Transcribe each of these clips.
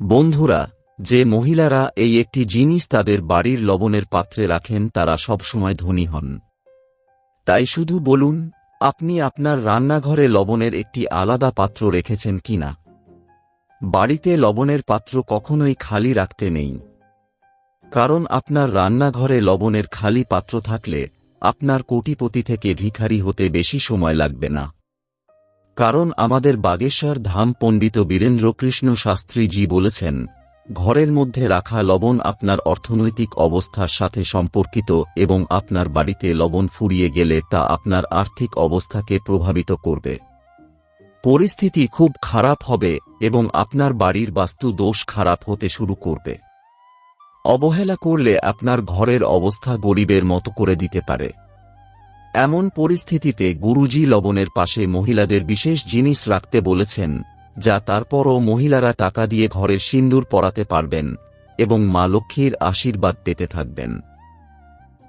বন্ধুরা, যে মহিলারা এই একটি জিনিস তাদের বাড়ির লবণের পাত্রে রাখেন, তারা সবসময় ধনী হন। তাই শুধু বলুন, আপনি আপনার রান্নাঘরে লবণের একটি আলাদা পাত্র রেখেছেন কিনা বাড়িতে লবণের পাত্র কখনোই খালি রাখতে নেই। কারণ আপনার রান্নাঘরে লবণের খালি পাত্র থাকলে আপনার কোটিপতি থেকে ভিখারি হতে বেশি সময় লাগবে না। কারণ আমাদের বাগেশ্বর ধাম পণ্ডিত বীরেন্দ্রকৃষ্ণ শাস্ত্রীজি বলেছেন, ঘরের মধ্যে রাখা লবণ আপনার অর্থনৈতিক অবস্থার সাথে সম্পর্কিত এবং আপনার বাড়িতে লবণ ফুরিয়ে গেলে তা আপনার আর্থিক অবস্থাকে প্রভাবিত করবে। পরিস্থিতি খুব খারাপ হবে এবং আপনার বাড়ির বাস্তু দোষ খারাপ হতে শুরু করবে। অবহেলা করলে আপনার ঘরের অবস্থা গরিবের মতো করে দিতে পারে। এমন পরিস্থিতিতে গুরুজি লবণের পাশে মহিলাদের বিশেষ জিনিস রাখতে বলেছেন, যা তারপরও মহিলারা টাকা দিয়ে ঘরের সিন্দুর পরাতে পারবেন এবং মা লক্ষ্মীর আশীর্বাদ পেতে থাকবেন।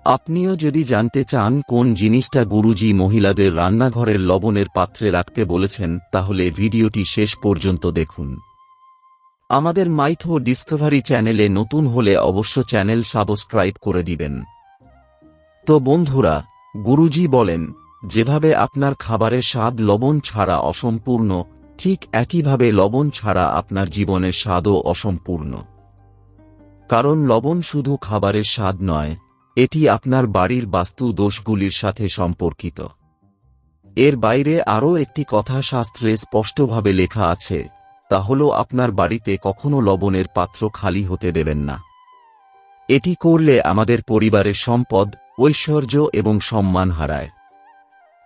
আপনিও যদি জানতে চান কোন জিনিসটা গুরুজি মহিলাদের রান্নাঘরের লবণের পাত্রে রাখতে বলেছেন, তাহলে ভিডিওটি শেষ পর্যন্ত দেখুন। আমাদের মাইথো ডিসকভারি চ্যানেলে নতুন হলে অবশ্য চ্যানেল সাবস্ক্রাইব করে দিবেন। তো বন্ধুরা গুরুজি বলেন, যেভাবে আপনার খাবারের স্বাদ লবণ ছাড়া অসম্পূর্ণ, ঠিক একইভাবে লবণ ছাড়া আপনার জীবনের স্বাদও অসম্পূর্ণ। কারণ লবণ শুধু খাবারের স্বাদ নয়, এটি আপনার বাড়ির বাস্তু দোষগুলির সাথে সম্পর্কিত। এর বাইরে আরও একটি কথা শাস্ত্রে স্পষ্টভাবে লেখা আছে, তা হল আপনার বাড়িতে কখনো লবণের পাত্র খালি হতে দেবেন না। এটি করলে আমাদের পরিবারের সম্পদ ঐশ্বর্য এবং সম্মান হারায়।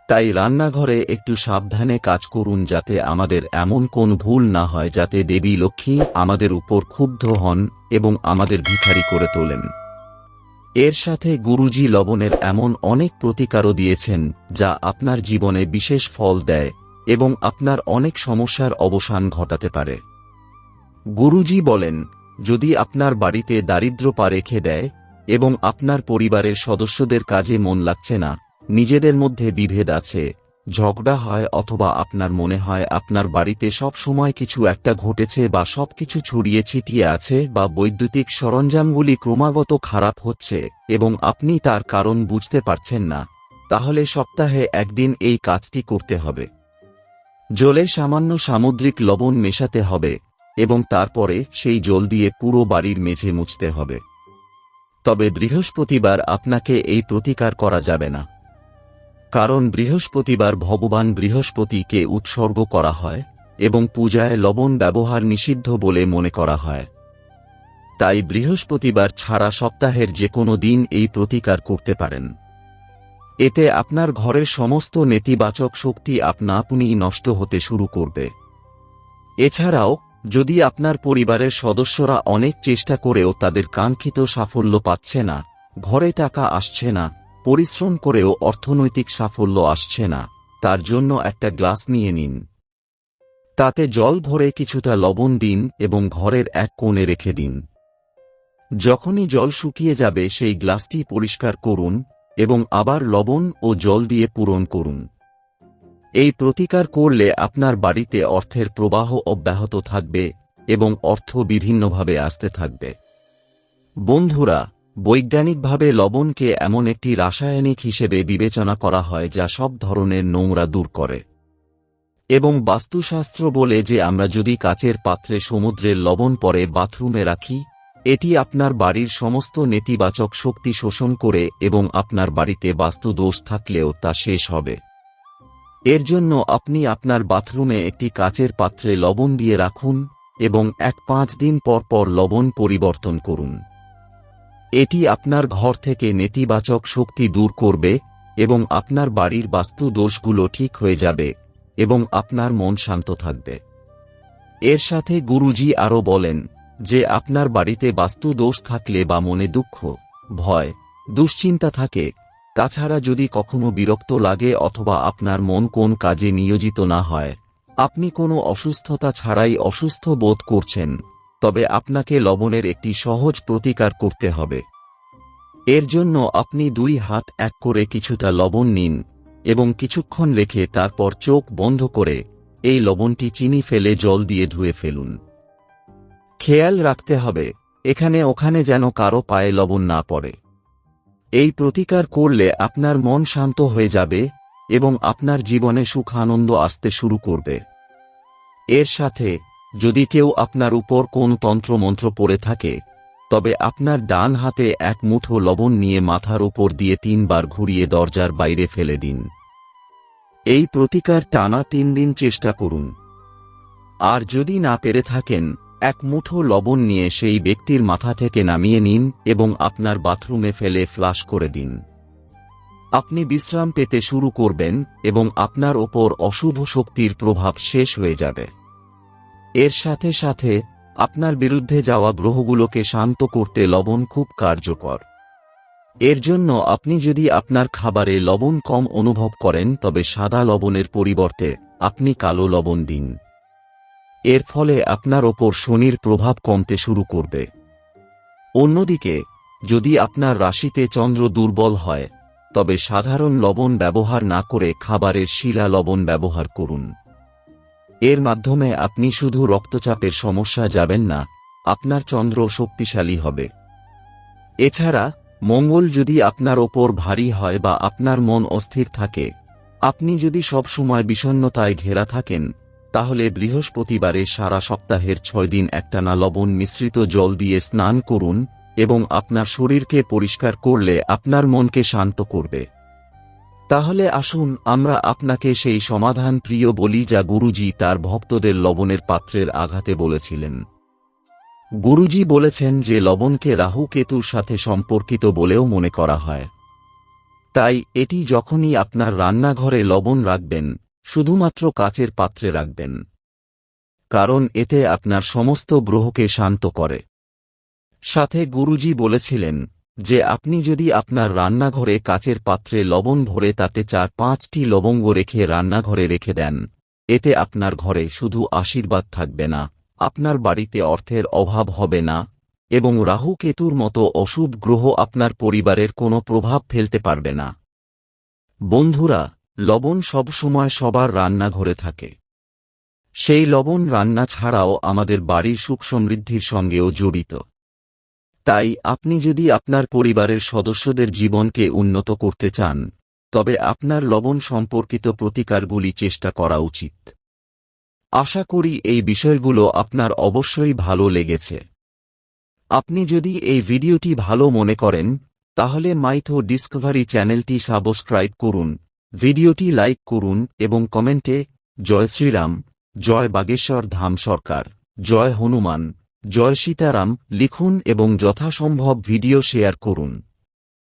তাই রান্নাঘরে একটু সাবধানে কাজ করুন যাতে আমাদের এমন কোন ভুল না হয় যাতে দেবী লক্ষ্মী আমাদের উপর ক্ষুব্ধ হন এবং আমাদের ভিখারি করে তোলেন। এর সাথে গুরুজি লবণের এমন অনেক প্রতিকারও দিয়েছেন, যা আপনার জীবনে বিশেষ ফল দেয় এবং আপনার অনেক সমস্যার অবসান ঘটাতে পারে। গুরুজি বলেন, যদি আপনার বাড়িতে দারিদ্র পা রেখে দেয় এবং আপনার পরিবারের সদস্যদের কাজে মন লাগছে না। নিজেদের মধ্যে বিভেদ আছে। ঝগড়া হয় অথবা আপনার মনে হয় আপনার বাড়িতে সব সময় কিছু একটা ঘটেছে বা সবকিছু ছড়িয়ে ছিটিয়ে আছে বা বৈদ্যুতিক সরঞ্জামগুলি ক্রমাগত খারাপ হচ্ছে এবং আপনি তার কারণ বুঝতে পারছেন না। তাহলে সপ্তাহে একদিন এই কাজটি করতে হবে। জলে সামান্য সামুদ্রিক লবণ মেশাতে হবে এবং তারপরে সেই জল দিয়ে পুরো বাড়ির মেঝে মুছতে হবে। তবে বৃহস্পতিবার আপনাকে এই প্রতিকার করা যাবে না। কারণ বৃহস্পতিবার ভগবান বৃহস্পতিকে উৎসর্গ করা হয় এবং পূজায় লবণ ব্যবহার নিষিদ্ধ বলে মনে করা হয়। তাই বৃহস্পতিবার ছাড়া সপ্তাহের যে কোনো দিন এই প্রতিকার করতে পারেন। এতে আপনার ঘরের সমস্ত নেতিবাচক শক্তি আপনা আপনিই নষ্ট হতে শুরু করবে। এছাড়াও যদি আপনার পরিবারের সদস্যরা অনেক চেষ্টা করেও তাদের কাঙ্ক্ষিত সাফল্য পাচ্ছে না, ঘরে টাকা আসছে না, পরিশ্রম করেও অর্থনৈতিক সাফল্য আসছে না, তার জন্য একটা গ্লাস নিয়ে নিন। তাতে জল ভরে কিছুটা লবণ দিন এবং ঘরের এক কোণে রেখে দিন। যখনই জল শুকিয়ে যাবে সেই গ্লাসটি পরিষ্কার করুন এবং আবার লবণ ও জল দিয়ে পূরণ করুন। এই প্রতিকার করলে আপনার বাড়িতে অর্থের প্রবাহ অব্যাহত থাকবে এবং অর্থ বিভিন্নভাবে আসতে থাকবে। বন্ধুরা, বৈজ্ঞানিকভাবে লবণকে এমন একটি রাসায়নিক হিসেবে বিবেচনা করা হয় যা সব ধরনের নোংরা দূর করে। এবং বাস্তুশাস্ত্র বলে যে আমরা যদি কাচের পাত্রে সমুদ্রের লবণ পরে বাথরুমে রাখি, এটি আপনার বাড়ির সমস্ত নেতিবাচক শক্তি শোষণ করে এবং আপনার বাড়িতে বাস্তু দোষ থাকলেও তা শেষ হবে। এর জন্য আপনি আপনার বাথরুমে একটি কাচের পাত্রে লবণ দিয়ে রাখুন এবং এক পাঁচ দিন পর পর লবণ পরিবর্তন করুন। এটি আপনার ঘর থেকে নেতিবাচক শক্তি দূর করবে এবং আপনার বাড়ির বাস্তু দোষগুলো ঠিক হয়ে যাবে এবং আপনার মন শান্ত থাকবে। এর সাথে গুরুজি আরও বলেন যে আপনার বাড়িতে বাস্তু দোষ থাকলে বা মনে দুঃখ, ভয়, দুশ্চিন্তা থাকে তাছাড়া যদি কখনো বিরক্ত লাগে অথবা আপনার মন কোন কাজে নিয়োজিত না হয়, আপনি কোনো অসুস্থতা ছাড়াই অসুস্থ বোধ করছেন, তবে আপনাকে লবণের একটি সহজ প্রতিকার করতে হবে। এর জন্য আপনি দুই হাত এক করে কিছুটা লবণ নিন এবং কিছুক্ষণ রেখে তারপর চোখ বন্ধ করে এই লবণটি চিনি ফেলে জল দিয়ে ধুয়ে ফেলুন। খেয়াল রাখতে হবে, এখানে ওখানে যেন কারও পায়ে লবণ না পড়ে। এই প্রতিকার করলে আপনার মন শান্ত হয়ে যাবে এবং আপনার জীবনে সুখ আনন্দ আসতে শুরু করবে। এর সাথে, যদি কেউ আপনার উপর কোন তন্ত্রমন্ত্র পড়ে থাকে, তবে আপনার ডান হাতে এক মুঠো লবণ নিয়ে মাথার উপর দিয়ে তিনবার ঘুরিয়ে দরজার বাইরে ফেলে দিন। এই প্রতিকার টানা তিন দিন চেষ্টা করুন। আর যদি না পেরে থাকেন এক মুঠো লবণ নিয়ে সেই ব্যক্তির মাথা থেকে নামিয়ে নিন এবং আপনার বাথরুমে ফেলে ফ্লাশ করে দিন। আপনি বিশ্রাম পেতে শুরু করবেন এবং আপনার ওপর অশুভ শক্তির প্রভাব শেষ হয়ে যাবে। এর সাথে সাথে, আপনার বিরুদ্ধে যাওয়া গ্রহগুলোকে শান্ত করতে লবণ খুব কার্যকর। এর জন্য আপনি যদি আপনার খাবারে লবণ কম অনুভব করেন তবে সাদা লবণের পরিবর্তে আপনি কালো লবণ দিন। এর ফলে আপনার ওপর শনির প্রভাব কমতে শুরু করবে। অন্যদিকে, যদি আপনার রাশিতে চন্দ্র দুর্বল হয়, তবে সাধারণ লবণ ব্যবহার না করে খাবারের শিলা লবণ ব্যবহার করুন। এর মাধ্যমে আপনি শুধু রক্তচাপের সমস্যা যাবেন না, আপনার চন্দ্র শক্তিশালী হবে। এছাড়া, মঙ্গল যদি আপনার ওপর ভারী হয় বা আপনার মন অস্থির থাকে, আপনি যদি সব সময় বিষণ্নতায় ঘেরা থাকেন তাহলে বৃহস্পতিবারে সারা সপ্তাহের ছয় দিন একটানা লবণ মিশ্রিত জল দিয়ে স্নান করুন এবং আপনার শরীরকে পরিষ্কার করলে আপনার মনকে শান্ত করবে। তাহলে আসুন আমরা আপনাকে সেই সমাধান প্রিয় বলি যা গুরুজি তার ভক্তদের লবণের পাত্রের আঘাতে বলেছিলেন। গুরুজি বলেছেন যে লবণকে রাহু কেতুর সাথে সম্পর্কিত বলেও মনে করা হয়। তাই এটি যখনই আপনার রান্নাঘরে লবণ রাখবেন শুধুমাত্র কাচের পাত্রে রাখবেন। কারণ এতে আপনার সমস্ত গ্রহকে শান্ত করে। সাথে গুরুজি বলেছিলেন যে আপনি যদি আপনার রান্নাঘরে কাচের পাত্রে লবণ ভরে তাতে চার পাঁচটি লবঙ্গ রেখে রান্নাঘরে রেখে দেন, এতে আপনার ঘরে শুধু আশীর্বাদ থাকবে না, আপনার বাড়িতে অর্থের অভাব হবে না, এবং রাহু কেতুর মতো অশুভ গ্রহ আপনার পরিবারের কোনো প্রভাব ফেলতে পারবে না। বন্ধুরা লবণ সবসময় সবার রান্নাঘরে থাকে। সেই লবণ রান্না ছাড়াও আমাদের বাড়ির সুখ সমৃদ্ধির সঙ্গেও জড়িত। তাই আপনি যদি আপনার পরিবারের সদস্যদের জীবনকে উন্নত করতে চান, তবে আপনার লবণ সম্পর্কিত প্রতিকারগুলি চেষ্টা করা উচিত। আশা করি এই বিষয়গুলো আপনার অবশ্যই ভালো লেগেছে। আপনি যদি এই ভিডিওটি ভালো মনে করেন, তাহলে মাইথো ডিসকভারি চ্যানেলটি সাবস্ক্রাইব করুন। ভিডিওটি লাইক করুন এবং কমেন্টে, জয় শ্রীরাম, জয় বাগেশ্বর ধাম সরকার, জয় হনুমান, জয় সীতারাম লিখুন এবং যথাসম্ভব ভিডিও শেয়ার করুন।